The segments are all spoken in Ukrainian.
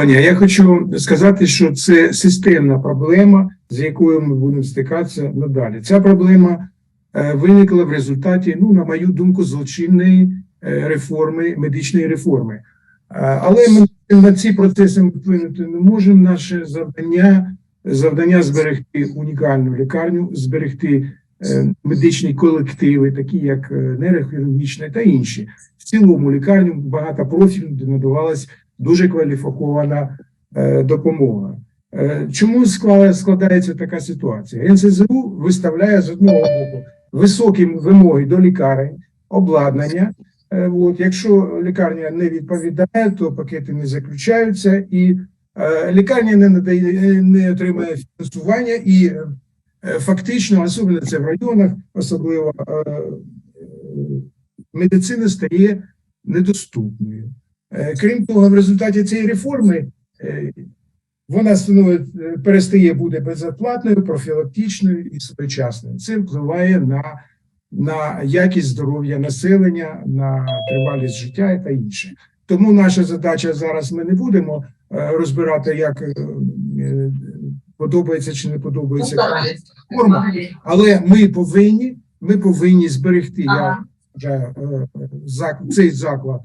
Доброго. Я хочу сказати, що це системна проблема, з якою ми будемо стикатися надалі. Ця проблема е, виникла в результаті, ну, на мою думку, злочинної е, реформи, медичної реформи. Е, Але ми на ці процеси вплинути не можемо. Наше завдання завдання зберегти унікальну лікарню, зберегти медичні колективи, такі як нейрохірургічна та інші. В цілому лікарню багатопрофільно де надавалась дуже кваліфікована е, допомога. Е, Чому складається така ситуація? НСЗУ виставляє з одного боку високі вимоги до лікарень, обладнання. Е, От, якщо лікарня не відповідає, то пакети не заключаються, і лікарня не надає, не отримує фінансування, і фактично, особливо це в районах, особливо медицина стає недоступною. Е, Крім того, в результаті цієї реформи е, вона е, перестає бути безоплатною, профілактичною і своєчасною. Це впливає на, на якість здоров'я населення, на тривалість життя та інше. Тому наша задача зараз ми не будемо розбирати, як подобається чи не подобається форма, але ми повинні, ми повинні зберегти. Я Ага. зак- цей заклад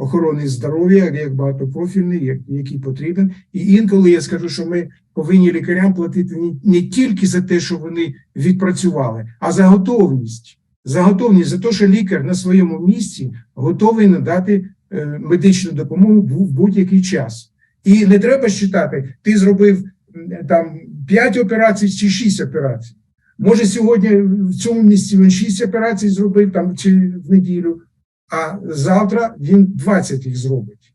охорони здоров'я як багатопрофільний, як, який потрібен. І інколи я скажу, що ми повинні лікарям платити не, тільки за те, що вони відпрацювали, а за готовність. За готовність, за те, що лікар на своєму місці готовий надати е, медичну допомогу в в будь-який час. І не треба считати, ти зробив там 5 операцій чи 6 операцій. Може, сьогодні в цьому місці він 6 операцій зробив там чи в неділю, а завтра він 20 їх зробить,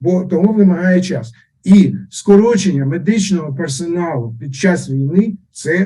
бо того вимагає час. І скорочення медичного персоналу під час війни це